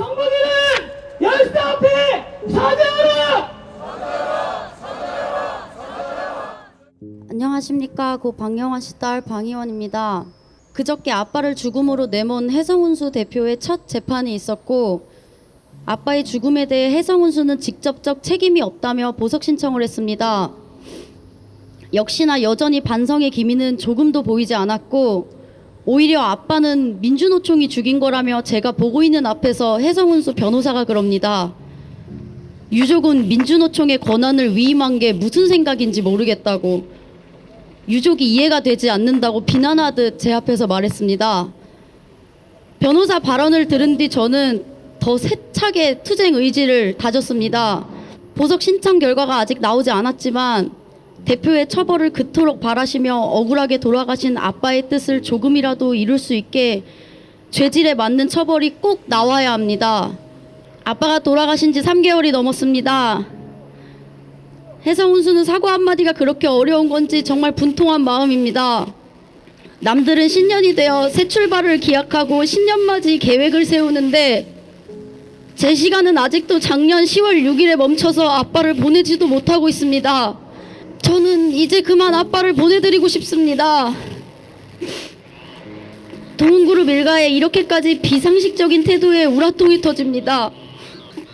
정부들은 열쇠 앞에 사죄하라! 안녕하십니까. 고 방영환 씨 딸 방희원입니다. 그저께 아빠를 죽음으로 내몬 해성운수 대표의 첫 재판이 있었고 아빠의 죽음에 대해 해성운수는 직접적 책임이 없다며 보석 신청을 했습니다. 역시나 여전히 반성의 기미는 조금도 보이지 않았고 오히려 아빠는 민주노총이 죽인 거라며 제가 보고 있는 앞에서 해성운수 변호사가 그럽니다. 유족은 민주노총의 권한을 위임한 게 무슨 생각인지 모르겠다고 유족이 이해가 되지 않는다고 비난하듯 제 앞에서 말했습니다. 변호사 발언을 들은 뒤 저는 더 세차게 투쟁 의지를 다졌습니다. 보석 신청 결과가 아직 나오지 않았지만 대표의 처벌을 그토록 바라시며 억울하게 돌아가신 아빠의 뜻을 조금이라도 이룰 수 있게 죄질에 맞는 처벌이 꼭 나와야 합니다. 아빠가 돌아가신 지 3개월이 넘었습니다. 해성운수는 사과 한마디가 그렇게 어려운 건지 정말 분통한 마음입니다. 남들은 신년이 되어 새 출발을 기약하고 신년맞이 계획을 세우는데 제 시간은 아직도 작년 10월 6일에 멈춰서 아빠를 보내지도 못하고 있습니다. 저는 이제 그만 아빠를 보내드리고 싶습니다. 동그룹 일가에 이렇게까지 비상식적인 태도에 우라통이 터집니다.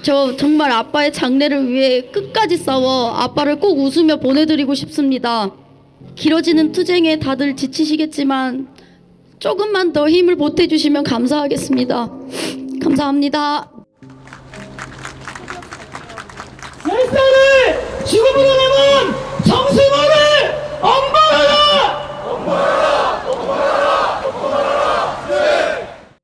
저 정말 아빠의 장래를 위해 끝까지 싸워 아빠를 꼭 웃으며 보내드리고 싶습니다. 길어지는 투쟁에 다들 지치시겠지만 조금만 더 힘을 보태주시면 감사하겠습니다. 감사합니다.